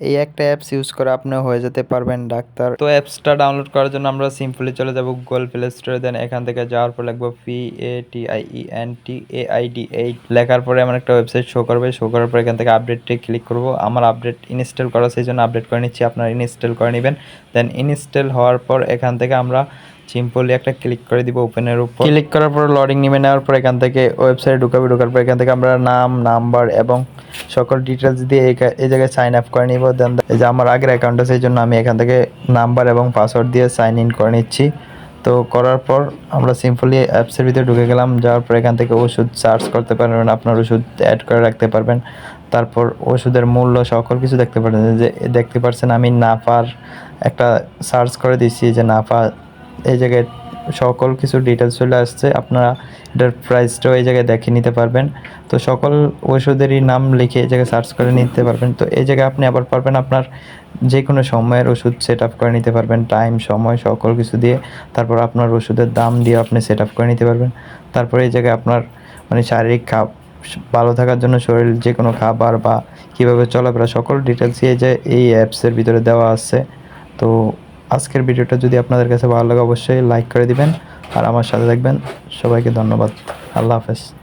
এই একটা apps use করে আপনি হয়ে যেতে পারবেন ডাক্তার। তো অ্যাপসটা ডাউনলোড করার জন্য আমরা সিম্পলি চলে যাব গুগল প্লে স্টোরে দেন এখান থেকে যাওয়ার পর লিখব P A T I E N T A I D eight লেখার পরে আমার একটা ওয়েবসাইট শো করবে শো করার পর এখান থেকে আপডেটে ক্লিক করব। আমার আপডেট ইনস্টল করা, সেই জন্য আপডেট করে নিচ্ছি, আপনারা ইনস্টল করে নেবেন। দেন ইনস্টল হওয়ার পর এখান থেকে আমরা সিম্পলি একটা ক্লিক করে দিব ওপেনের উপর। ক্লিক করার পর লোডিং নিবে নেওয়ার পর এখান থেকে ওয়েবসাইটে ঢুকাবে, ঢোকার পর এখান থেকে আমরা নাম নাম্বার এবং সকল ডিটেলস দিয়ে এই জায়গায় সাইন আপ করে নিব। দেন এই যে আমার আগের অ্যাকাউন্ট আছে, এই জন্য আমি এখান থেকে নাম্বার এবং পাসওয়ার্ড দিয়ে সাইন ইন করে নিচ্ছি। তো করার পর আমরা সিম্পলি অ্যাপসের ভিতরে ঢুকে গেলাম। যাওয়ার পর এখান থেকে ওষুধ সার্চ করতে পারবেন, আপনার ওষুধ অ্যাড করে রাখতে পারবেন। তারপর ওষুধের মূল্য সকল কিছু দেখতে পারবেন। যে দেখতে পারছেন আমি নাফার একটা সার্চ করে দিচ্ছি যে নাফা এই জায়গায় সকল কিছু ডিটেলস চলে আসছে। আপনারা এটার প্রাইসটাও এই জায়গায় দেখে নিতে পারবেন। তো সকল ওষুধেরই নাম লিখে এই জায়গায় সার্চ করে নিতে পারবেন। তো এই জায়গায় আপনি আবার পারবেন আপনার যে কোনো সময়ের ওষুধ সেট আপ করে নিতে পারবেন। টাইম সময়, সকল কিছু দিয়ে। তারপর আপনার ওষুধের দাম দিয়ে আপনি সেট আপ করে নিতে পারবেন। তারপরে এই জায়গায় আপনার মানে শারীরিক খাপ, ভালো থাকার জন্য শরীর যে কোনো খাবার বা কীভাবে চলাফেরা, সকল ডিটেলসই এই যে এই অ্যাপসের ভিতরে দেওয়া আছে। তো আজকের ভিডিওটা যদি আপনাদের কাছে ভালো লাগে, অবশ্যই লাইক করে দিবেন। আর আমার সাথে থাকবেন। সবাইকে ধন্যবাদ। আল্লাহ হাফেজ।